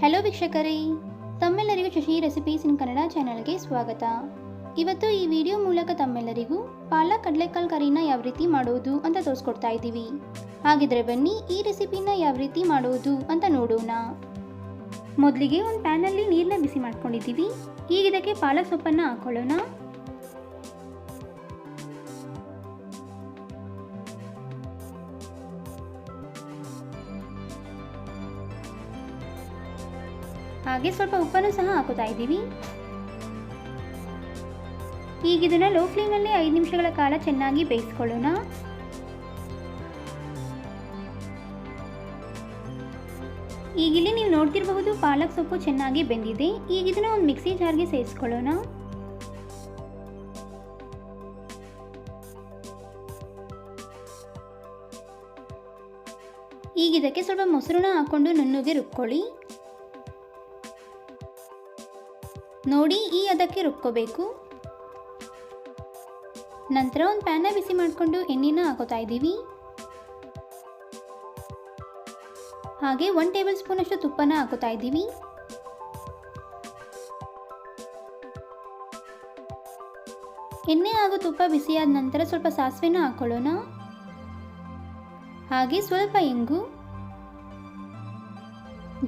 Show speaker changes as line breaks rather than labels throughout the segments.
Hello ವೀಕ್ಷಕರೇ. ತಮ್ಮೆಲ್ಲರಿಗೂ Shashi recipes ಇನ್ ಕನ್ನಡ ಚಾನಲ್ಗೆ ಸ್ವಾಗತ. ಇವತ್ತು ಈ ವಿಡಿಯೋ ಮೂಲಕ ತಮ್ಮೆಲ್ಲರಿಗೂ ಪಾಲಕ್ ಕಡಲೆಕಾಳು ಕರಿನ ಯಾವ ರೀತಿ ಮಾಡೋದು ಅಂತ ತೋರಿಸ್ಕೊಡ್ತಾ ಇದ್ದೀವಿ. ಹಾಗಿದ್ರೆ ಬನ್ನಿ ಈ ರೆಸಿಪಿನ ಯಾವ ರೀತಿ ಮಾಡೋದು ಅಂತ ನೋಡೋಣ. ಮೊದಲಿಗೆ ಒಂದು ಪ್ಯಾನಲ್ಲಿ ನೀರನ್ನ ಬಿಸಿ ಮಾಡ್ಕೊಂಡಿದ್ದೀವಿ. ಈಗ ಇದಕ್ಕೆ ಪಾಲಕ್ ಸೊಪ್ಪನ್ನು ಹಾಕೊಳ್ಳೋಣ. ಹಾಗೆ ಸ್ವಲ್ಪ ಉಪ್ಪನ್ನು ಸಹ ಹಾಕುತ್ತಾ ಇದ್ದೀವಿ. ಈಗ ಇದನ್ನು ಲೋ ಫ್ಲೇಮಲ್ಲಿ ಐದು ನಿಮಿಷಗಳ ಕಾಲ ಚೆನ್ನಾಗಿ ಬೇಯಿಸ್ಕೊಳ್ಳೋಣ. ಈಗ ಇಲ್ಲಿ ನೀವು ನೋಡ್ತಿರಬಹುದು ಪಾಲಕ್ ಸೊಪ್ಪು ಚೆನ್ನಾಗಿ ಬೆಂದಿದೆ. ಈಗ ಇದನ್ನು ಒಂದು ಮಿಕ್ಸಿ ಜಾರ್ಗೆ ಸೇರಿಸ್ಕೊಳ್ಳೋಣ. ಈಗ ಇದಕ್ಕೆ ಸ್ವಲ್ಪ ಮೊಸರನ್ನ ಹಾಕೊಂಡು ನುಣ್ಣಗೆ ರುಬ್ಕೊಳ್ಳಿ. ನೋಡಿ, ಈ ಅದಕ್ಕೆ ರುಬ್ಕೋಬೇಕು. ನಂತರ ಒಂದು ಪ್ಯಾನ ಬಿಸಿ ಮಾಡಿಕೊಂಡು ಎಣ್ಣೆನ ಹಾಕೋತಾ ಇದ್ದೀವಿ. ಹಾಗೆ ಒನ್ ಟೇಬಲ್ ಸ್ಪೂನ್ ಅಷ್ಟು ತುಪ್ಪನ ಹಾಕೋತಾ ಇದ್ದೀವಿ. ಎಣ್ಣೆ ಹಾಗೂ ತುಪ್ಪ ಬಿಸಿಯಾದ ನಂತರ ಸ್ವಲ್ಪ ಸಾಸಿವೆನ ಹಾಕೊಳ್ಳೋಣ. ಹಾಗೆ ಸ್ವಲ್ಪ ಇಂಗು.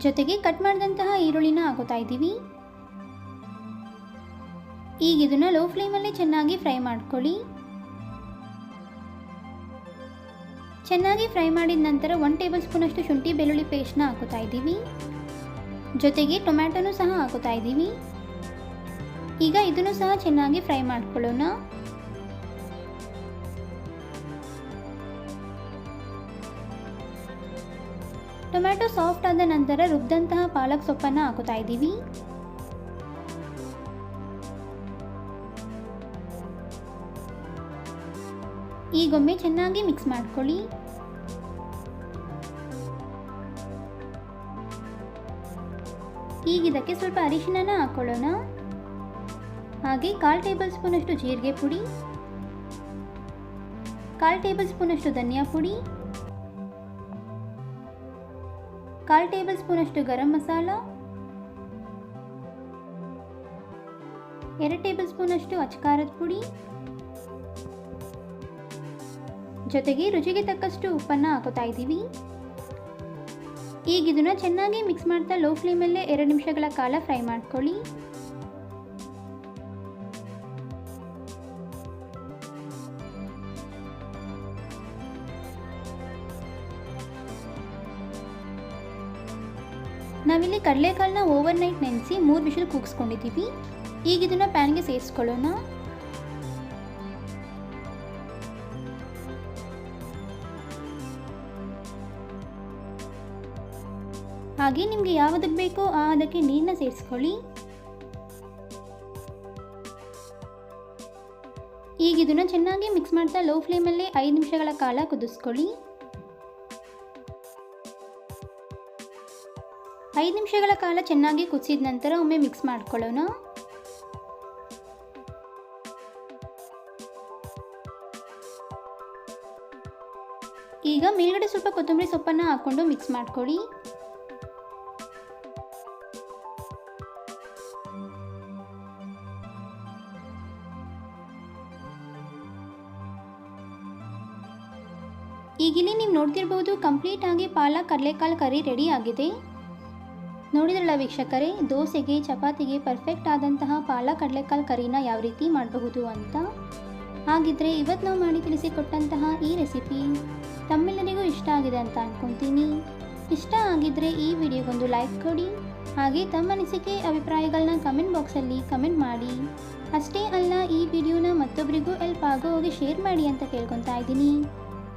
ಜೊತೆಗೆ ಕಟ್ ಮಾಡಿದಂತಹ ಈರುಳ್ಳಿನ ಹಾಕೋತಾ ಇದ್ದೀವಿ. ಈಗ ಇದನ್ನ ಲೋ ಫ್ಲೇಮಲ್ಲಿ ಚೆನ್ನಾಗಿ ಫ್ರೈ ಮಾಡ್ಕೊಳ್ಳಿ. ಚೆನ್ನಾಗಿ ಫ್ರೈ ಮಾಡಿದ ನಂತರ ಒನ್ ಟೇಬಲ್ ಸ್ಪೂನ್ ಅಷ್ಟು ಶುಂಠಿ ಬೆಳ್ಳುಳ್ಳಿ ಪೇಸ್ಟ್ನ ಹಾಕುತ್ತಾ ಇದ್ದೀವಿ. ಜೊತೆಗೆ ಟೊಮ್ಯಾಟೊನೂ ಸಹ ಹಾಕುತ್ತಾ ಇದ್ದೀವಿ. ಈಗ ಇದನ್ನು ಸಹ ಚೆನ್ನಾಗಿ ಫ್ರೈ ಮಾಡ್ಕೊಳ್ಳೋಣ. ಟೊಮ್ಯಾಟೊ ಸಾಫ್ಟ್ ಆದ ನಂತರ ರುಬ್ಬಿದಂತಹ ಪಾಲಕ್ ಸೊಪ್ಪನ್ನು ಹಾಕುತ್ತಾ ಇದ್ದೀವಿ. ಈಗೊಮ್ಮೆ ಚೆನ್ನಾಗಿ ಮಿಕ್ಸ್ ಮಾಡ್ಕೊಳ್ಳಿ. ಈಗ ಇದಕ್ಕೆ ಸ್ವಲ್ಪ ಅರಿಶಿನ ಹಾಕೊಳ್ಳೋಣ. ಹಾಗೆ ಕಾಲು ಟೇಬಲ್ ಸ್ಪೂನಷ್ಟು ಜೀರಿಗೆ ಪುಡಿ. ಕಾಲು ಟೇಬಲ್ ಸ್ಪೂನಷ್ಟು ಧನಿಯಾ ಪುಡಿ. ಕಾಲು ಟೇಬಲ್ ಸ್ಪೂನಷ್ಟು ಗರಂ ಮಸಾಲ. ಎರಡು ಟೇಬಲ್ ಸ್ಪೂನಷ್ಟು ಅಚ್ಕಾರದ ಪುಡಿ. ಜೊತೆಗೆ ರುಚಿಗೆ ತಕ್ಕಷ್ಟು ಉಪ್ಪನ್ನು ಹಾಕೋತಾ ಇದ್ದೀವಿ. ಈಗ ಇದನ್ನು ಚೆನ್ನಾಗಿ ಮಿಕ್ಸ್ ಮಾಡ್ತಾ ಲೋ ಫ್ಲೇಮಲ್ಲೇ ಎರಡು ನಿಮಿಷಗಳ ಕಾಲ ಫ್ರೈ ಮಾಡ್ಕೊಳ್ಳಿ. ನಾವಿಲ್ಲಿ ಕಡಲೆಕಾಳನ್ನ ಓವರ್ ನೈಟ್ ನೆನೆಸಿ ಮೂರು ವಿಷಲ್ ಕೂಗಿಸ್ಕೊಂಡಿದ್ದೀವಿ. ಈಗ ಇದನ್ನು ಪ್ಯಾನ್ಗೆ ಸೇರಿಸ್ಕೊಳ್ಳೋಣ. ಹಾಗೆ ನಿಮಗೆ ಯಾವುದಕ್ಕೆ ಬೇಕೋ ಆ ಅದಕ್ಕೆ ನೀರನ್ನ ಸೇರಿಸ್ಕೊಳ್ಳಿ. ಈಗ ಇದನ್ನು ಚೆನ್ನಾಗಿ ಮಿಕ್ಸ್ ಮಾಡ್ತಾ ಲೋ ಫ್ಲೇಮಲ್ಲಿ ಐದು ನಿಮಿಷಗಳ ಕಾಲ ಕುದಿಸ್ಕೊಳ್ಳಿ. ಐದು ನಿಮಿಷಗಳ ಕಾಲ ಚೆನ್ನಾಗಿ ಕುದಿಸಿದ ನಂತರ ಒಮ್ಮೆ ಮಿಕ್ಸ್ ಮಾಡ್ಕೊಳ್ಳೋಣ. ಈಗ ಮೇಲ್ಗಡೆ ಸ್ವಲ್ಪ ಕೊತ್ತಂಬರಿ ಸೊಪ್ಪನ್ನು ಹಾಕ್ಕೊಂಡು ಮಿಕ್ಸ್ ಮಾಡ್ಕೊಳ್ಳಿ. ಈಗಿಲ್ಲಿ ನೀವು ನೋಡ್ತಿರ್ಬೋದು, ಕಂಪ್ಲೀಟ್ ಆಗಿ ಪಾಲಕ್ ಕಡಲೆಕಾಳು ಕರಿ ರೆಡಿ ಆಗಿದೆ. ನೋಡಿದ್ರಲ್ಲ ವೀಕ್ಷಕರೇ, ದೋಸೆಗೆ, ಚಪಾತಿಗೆ ಪರ್ಫೆಕ್ಟ್ ಆದಂತಹ ಪಾಲಕ್ ಕಡಲೆಕಾಳು ಕರಿನ ಯಾವ ರೀತಿ ಮಾಡಬಹುದು ಅಂತ? ಹಾಗಿದ್ರೆ ಇವತ್ತು ನಾವು ಮಾಡಿ ತಿಳಿಸಿಕೊಟ್ಟಂತಹ ಈ ರೆಸಿಪಿ ತಮ್ಮೆಲ್ಲರಿಗೂ ಇಷ್ಟ ಆಗಿದೆ ಅಂತ ಅನ್ಕೊಂತೀನಿ. ಇಷ್ಟ ಆಗಿದ್ರೆ ಈ ವಿಡಿಯೋಗೊಂದು ಲೈಕ್ ಕೊಡಿ, ಹಾಗೆ ತಮ್ಮ ಅನಿಸಿಕೆ ಅಭಿಪ್ರಾಯಗಳನ್ನ ಕಮೆಂಟ್ ಬಾಕ್ಸಲ್ಲಿ ಕಮೆಂಟ್ ಮಾಡಿ. ಅಷ್ಟೇ ಅಲ್ಲ, ಈ ವಿಡಿಯೋನ ಮತ್ತೊಬ್ಬರಿಗೂ ಹೆಲ್ಪ್ ಆಗೋ ಹೋಗಿ ಶೇರ್ ಮಾಡಿ ಅಂತ ಕೇಳ್ಕೊತಾ ಇದ್ದೀನಿ.